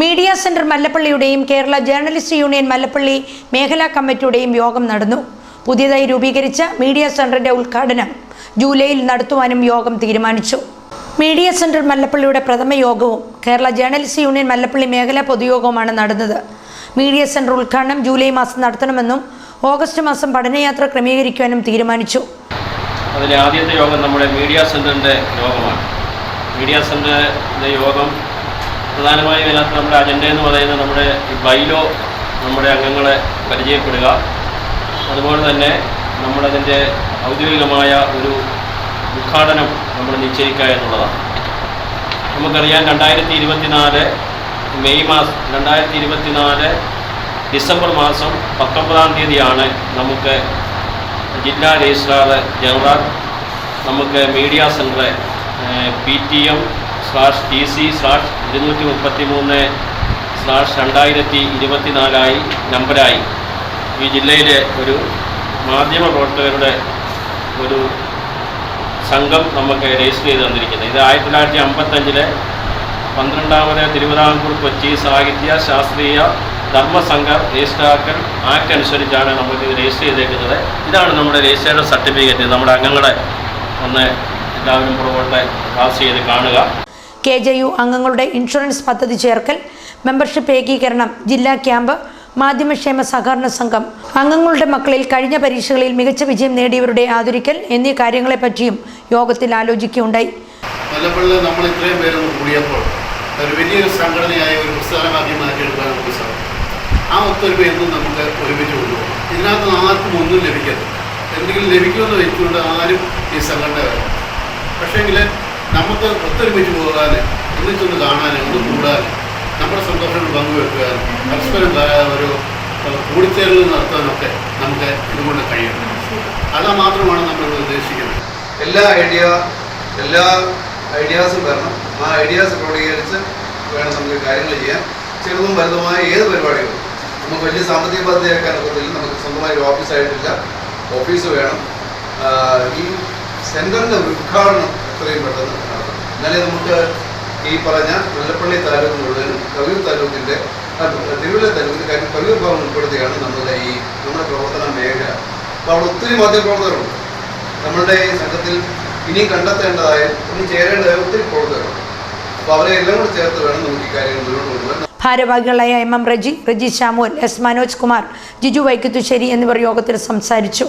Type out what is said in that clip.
Media centre മല്ലപ്പള്ളിയുടെയും Kerala journalist union Mallappally മേഖലാ കമ്മിറ്റിയുടെയും യോഗം നടന്നു. പുതിയതായി രൂപീകരിച്ച മീഡിയ സെന്ററിന്റെ ഉദ്ഘാടനം ജൂലൈയിൽ നടത്തുവാനും യോഗം തീരുമാനിച്ചു. മീഡിയ സെന്റർ മല്ലപ്പള്ളിയുടെ പ്രഥമ യോഗവും കേരള ജേർണലിസ്റ്റ് യൂണിയൻ മല്ലപ്പള്ളി മേഖലാ പൊതുയോഗവുമാണ് നടന്നത്. മീഡിയ സെന്റർ ഉദ്ഘാടനം ജൂലൈ മാസം നടത്തണമെന്നും ഓഗസ്റ്റ് മാസം പഠനയാത്ര ക്രമീകരിക്കുവാനും തീരുമാനിച്ചു. അതിലെ ആദ്യത്തെ യോഗം നമ്മുടെ മീഡിയ സെന്ററിന്റെ യോഗമാണ്. മീഡിയ സെന്ററിന്റെ യോഗം പ്രധാനമായും ഇതിനകത്ത് നമ്മുടെ അജണ്ട എന്ന് പറയുന്നത് നമ്മുടെ ഈ ബൈലോ നമ്മുടെ അംഗങ്ങളെ പരിചയപ്പെടുക. അതുപോലെ തന്നെ നമ്മളതിന്റെ ഔദ്യോഗികമായ ഒരു ഉദ്ഘാടനം നമ്മൾ നിശ്ചയിക്കുക എന്നുള്ളതാണ്. നമുക്കറിയാം രണ്ടായിരത്തി ഇരുപത്തിനാല് മെയ് മാസം രണ്ടായിരത്തി ഇരുപത്തിനാല് ഡിസംബർ മാസം പത്തൊമ്പതാം തീയതിയാണ് നമുക്ക് ജില്ലാ രജിസ്ട്രാർ ജനറൽ നമുക്ക് media centre P T M slash T C slash ഇരുന്നൂറ്റി മുപ്പത്തി മൂന്ന് സ്ലാഷ് രണ്ടായിരത്തി ഇരുപത്തിനാലായി നമ്പരായി. ഈ ജില്ലയിലെ ഒരു മാധ്യമ പ്രവർത്തകരുടെ ഒരു സംഘം നമുക്ക് രജിസ്റ്റർ ചെയ്ത് തന്നിരിക്കുന്നത് ഇത് ആയിരത്തി തൊള്ളായിരത്തി അമ്പത്തഞ്ചിലെ പന്ത്രണ്ടാമത് തിരുവിതാംകൂർ കൊച്ചി സാഹിത്യ ശാസ്ത്രീയ ധർമ്മസംഘ രജിസ്ട്രാക്കൽ ആക്ട് അനുസരിച്ചാണ് നമുക്ക് ഇത് രജിസ്റ്റർ ചെയ്തേക്കുന്നത്. ഇതാണ് നമ്മുടെ രജിസ്ട്രേഷൻ സർട്ടിഫിക്കറ്റ്. നമ്മുടെ അംഗങ്ങളെ ഒന്ന് എല്ലാവരും പുറകോട്ട് പാസ് ചെയ്ത് കാണുക. കെ ജെ യു അംഗങ്ങളുടെ ഇൻഷുറൻസ് പദ്ധതി ചേർക്കൽ മെമ്പർഷിപ്പ് ഏകീകരണം ജില്ലാ ക്യാമ്പ് മാധ്യമക്ഷേമ സഹകരണ സംഘം അംഗങ്ങളുടെ മക്കളിൽ കഴിഞ്ഞ പരീക്ഷകളിൽ മികച്ച വിജയം നേടിയവരുടെ ആദരിക്കൽ എന്നീ കാര്യങ്ങളെപ്പറ്റിയും യോഗത്തിൽ ആലോചിക്കുകയുണ്ടായി. മല്ലപ്പള്ളി നമ്മൾ ഇത്രയും പേരൊന്ന് കൂടിയപ്പോൾ ഒരു വലിയൊരു സംഘടനയായ ഒരു പ്രസ്ഥാനമാക്കി മാറ്റിയെടുക്കാൻ നമുക്ക് സാധിക്കും. ആ ഒത്തൊരുമ എന്നും നമുക്ക് ഒരുമിച്ച് കൊണ്ടുപോകാം. ഇതിനകത്ത് ആർക്കും ഒന്നും ലഭിക്കരുത് എന്തെങ്കിലും ലഭിക്കുമെന്ന് വെച്ചുകൊണ്ട് ആരും ഈ സംഘടന വരാം പക്ഷേങ്കിൽ നമുക്ക് ഒത്തൊരുമിച്ച് പോകാൻ ഒന്നിച്ചൊന്ന് കാണാൻ ഒന്ന് കൂടാൻ നമ്മുടെ സന്തോഷങ്ങൾ പങ്കുവെക്കാൻ പരസ്പരം ഒരു കൂടിച്ചേരൽ നടത്താനൊക്കെ നമുക്ക് ഇതുകൊണ്ട് കഴിയണം. അത് മാത്രമാണ് നമ്മൾ ഉദ്ദേശിക്കുന്നത്. എല്ലാ ഐഡിയ എല്ലാ ഐഡിയാസും വരണം. ആ ഐഡിയാസ് ക്രോഡീകരിച്ച് വേണം നമുക്ക് കാര്യങ്ങൾ ചെയ്യാൻ. ചെറുതും വലുതുമായ ഏത് പരിപാടികളും നമുക്ക് വലിയ സാമ്പത്തിക പദ്ധതിയാക്കാൻ ഒക്കത്തില്ല. നമുക്ക് സ്വന്തമായി ഒരു ഓഫീസായിട്ടില്ല ഓഫീസ് വേണം. ഈ സെന്ററിന്റെ ഉദ്ഘാടനം എത്രയും പെട്ടെന്ന് എന്നാലേ നമുക്ക് ഈ പറഞ്ഞ വെള്ളപ്പള്ളി താലൂക്ക് മുഴുവനും കവിയൂർ താലൂക്കിന്റെ തിരുവല്ല താലൂക്കിന്റെ കാര്യം കവിയൂർ ഭാഗം ഉൾപ്പെടുത്തിയാണ് നമ്മുടെ ഈ നമ്മുടെ പ്രവർത്തന മേഖല. അപ്പോൾ അവിടെ ഒത്തിരി മാധ്യമപ്രവർത്തകരുണ്ട്. നമ്മളുടെ ഈ സംഘത്തിൽ ഇനിയും കണ്ടെത്തേണ്ടതായ ഇനി ചേരേണ്ടതായ ഒത്തിരി പ്രവർത്തകരുണ്ട്. അപ്പോൾ അവരെ എല്ലാം കൂടെ ചേർത്ത് വേണം നമുക്ക് ഈ കാര്യങ്ങൾ മുന്നോട്ട് കൊണ്ടുപോകാൻ ഭാരവാഹികളായ M M Reji Reji Samuel S Manoj Kumar Jiju Vaikkathusseri എന്നിവർ യോഗത്തിൽ സംസാരിച്ചു.